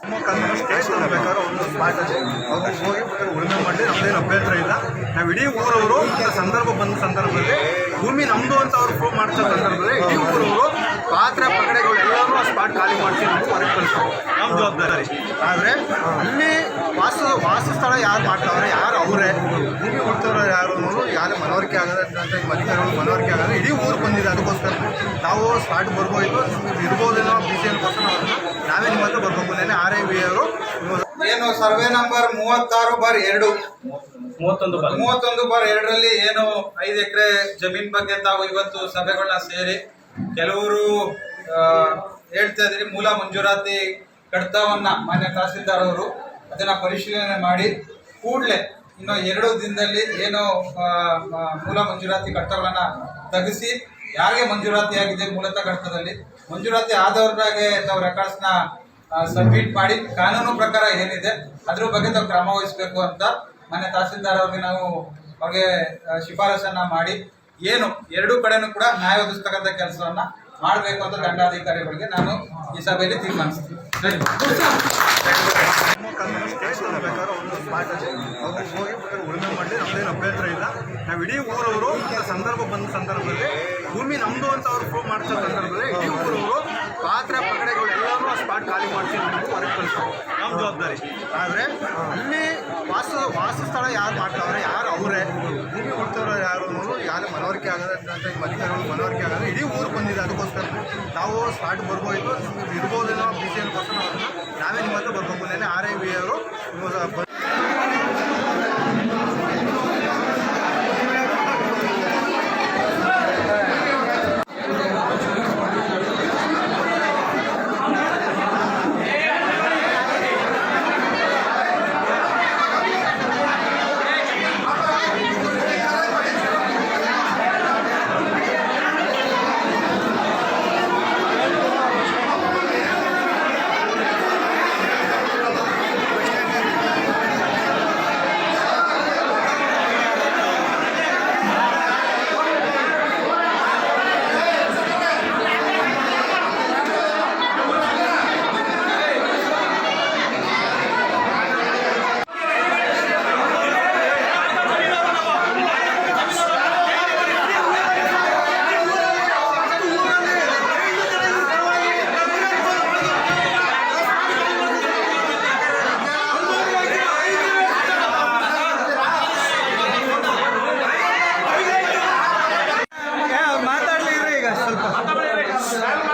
ಕರ್ಕೊಂಡು ಸ್ಟೇಷನ್ ಬೇಕಾದ್ರೆ ಒಂದು ಸ್ಪಾಟ್ ಅಲ್ಲಿ ಅವ್ರಿಗೆ ಹೋಗಿ ಉಳುಮೆ ಮಾಡಿ ನಮ್ದೇನು ಅಭ್ಯಂತರ ಇಲ್ಲ ನಾವು ಇಡೀ ಊರವರು ಸಂದರ್ಭ ಬಂದ ಸಂದರ್ಭದಲ್ಲಿ ಭೂಮಿ ನಮ್ದು ಅಂತ ಅವ್ರು ಪ್ರೂವ್ ಮಾಡಿಸೋ ಸಂದರ್ಭದಲ್ಲಿ ಇಡೀ ಊರವರು ಪಾತ್ರೆ ಪಗಡೆಗಳು ಎಲ್ಲರೂ ಆ ಸ್ಪಾಟ್ ಖಾಲಿ ಮಾಡಿಸಿ ನಮ್ಗೆ ಹೊರಗೆ ಕಳಿಸ್ತಾರೆ ನಮ್ಮ ಜವಾಬ್ದಾರಿ ಆದರೆ ಅಲ್ಲಿ ವಾಸ ವಾಸಸ್ಥಳ ಯಾರು ಮಾಡ್ತಾವ್ರೆ ಯಾರು ಅವರೇ ಭೂಮಿ ಕೊಡ್ತಾರೋ ಯಾರು ಯಾರು ಮನವರಿಕೆ ಆಗದೆ ಅಂತ ಮನವರಿಕೆ ಆಗದೆ ಇಡೀ ಊರು ಬಂದಿದೆ ಅದಕ್ಕೋಸ್ಕರ ನಾವು ಸ್ಪಾಟ್ ಬರ್ಬೋದು. ಇರ್ಬೋದೇನೋ ಬಿ ಸಿ ಎಲ್ಗೋಸ್ಕರ ನಾವೇ ನಿಮ್ಮ ಹತ್ರ ಬರ್ಬೇಕು ನೆನೆ ಆರ್ ಐ ಬಿ ಅವರು. ಏನು ಸರ್ವೆ ನಂಬರ್ ಮೂವತ್ತಾರು ಬಾರ್ ಎರಡು? ಮೂವತ್ತೊಂದು ಬಾರ್. ಮೂವತ್ತೊಂದು ಬಾರ್ ಎರಡರಲ್ಲಿ ಏನು ಐದು ಎಕರೆ ಜಮೀನ್ ಬಗ್ಗೆ ತಾವು ಇವತ್ತು ಸಭೆಗಳನ್ನ ಸೇರಿ ಕೆಲವರು ಹೇಳ್ತಾ ಇದ್ರಿ ಮೂಲ ಮಂಜೂರಾತಿ ಕಡತವನ್ನ ಮಾನ್ಯ ತಹಸೀಲ್ದಾರ್ ಅವರು ಅದನ್ನ ಪರಿಶೀಲನೆ ಮಾಡಿ ಕೂಡಲೇ ಇನ್ನು ಎರಡು ದಿನದಲ್ಲಿ ಏನು ಮೂಲ ಮಂಜೂರಾತಿ ಕಡ್ತಗಳನ್ನ ತೆಗೆಸಿ ಯಾರಿಗೆ ಮಂಜೂರಾತಿ ಆಗಿದೆ ಮೂಲತಃ ಕಡತದಲ್ಲಿ? ಮಂಜೂರಾತಿ ಆದವ್ರಿಗೆ ತಾವು ರೆಕಾರ್ಡ್ಸ್ನ ಸಬ್ಮಿಟ್ ಮಾಡಿ ಕಾನೂನು ಪ್ರಕಾರ ಏನಿದೆ ಅದ್ರ ಬಗ್ಗೆ ತಾವು ಕ್ರಮ ವಹಿಸಬೇಕು ಅಂತ ಮನೆ ತಹಸೀಲ್ದಾರ್ ಅವ್ರಿಗೆ ನಾವು ಅವ್ರಿಗೆ ಶಿಫಾರಸನ್ನ ಮಾಡಿ ಏನು ಎರಡೂ ಕಡೆನೂ ಕೂಡ ನ್ಯಾಯ ಒದಗಿಸ್ತಕ್ಕಂಥ ಕೆಲಸವನ್ನ ಮಾಡಬೇಕು ಅಂತ ದಂಡಾಧಿಕಾರಿಗಳಿಗೆ ನಾನು ಈ ಸಭೆಯಲ್ಲಿ ತೀರ್ಮಾನಿಸ್ತೀನಿ ಹೋಗಿ ಉಳುಮೆ ಮಾಡಿ ನಮ್ದೇನು ಅಭ್ಯಂತರ ಇಲ್ಲ ನಾವು ಇಡೀ ಊರವರು ಸಂದರ್ಭ ಬಂದ ಸಂದರ್ಭದಲ್ಲಿ ಭೂಮಿ ನಮ್ದು ಅಂತ ಅವ್ರು ಪ್ರೂವ್ ಮಾಡ್ಸೋ ಸಂದರ್ಭದಲ್ಲಿ ಇಡೀ ಊರವರು ಪಾತ್ರೆ ಪಗಡೆಗಳು ಎಲ್ಲರೂ ಆ ಸ್ಪಾಟ್ ಖಾಲಿ ಮಾಡಿಸಿ ನಮ್ಮ ಹೊರಗೆ ಕಳಿಸ್ತಾರೆ. ನಮ್ಮ ಜವಾಬ್ದಾರಿ. ಆದರೆ ಅಲ್ಲಿ ವಾಸ ವಾಸಸ್ಥಳ ಯಾರು ಮಾಡ್ತಾವ್ರೆ, ಯಾರು ಅವರೇ, ಭೂಮಿ ಕೊಡ್ತಾರೋ ಯಾರು ಅನ್ನೋದು ಯಾರು ಮನವರಿಕೆ ಆಗದೆ ಅಂತ ಈ ಮನವರಿಕೆ ಆಗದೆ ಇಡೀ ಊರು ಬಂದಿದೆ. ಅದಕ್ಕೋಸ್ಕರ ನಾವು ಸ್ಪಾಟ್ ಬರ್ಬೋದು. ಇರ್ಬೋದೇನೋ ಬಿ ಸಿ ಎಲ್ಗೋಸ್ಕರ ನಾವೇ ನಿಮ್ಮ ಹತ್ರ ಬರ್ಬೇಕು ನೆನೆ ಆರ್ ಐ ಬಿ ಅವರು nacional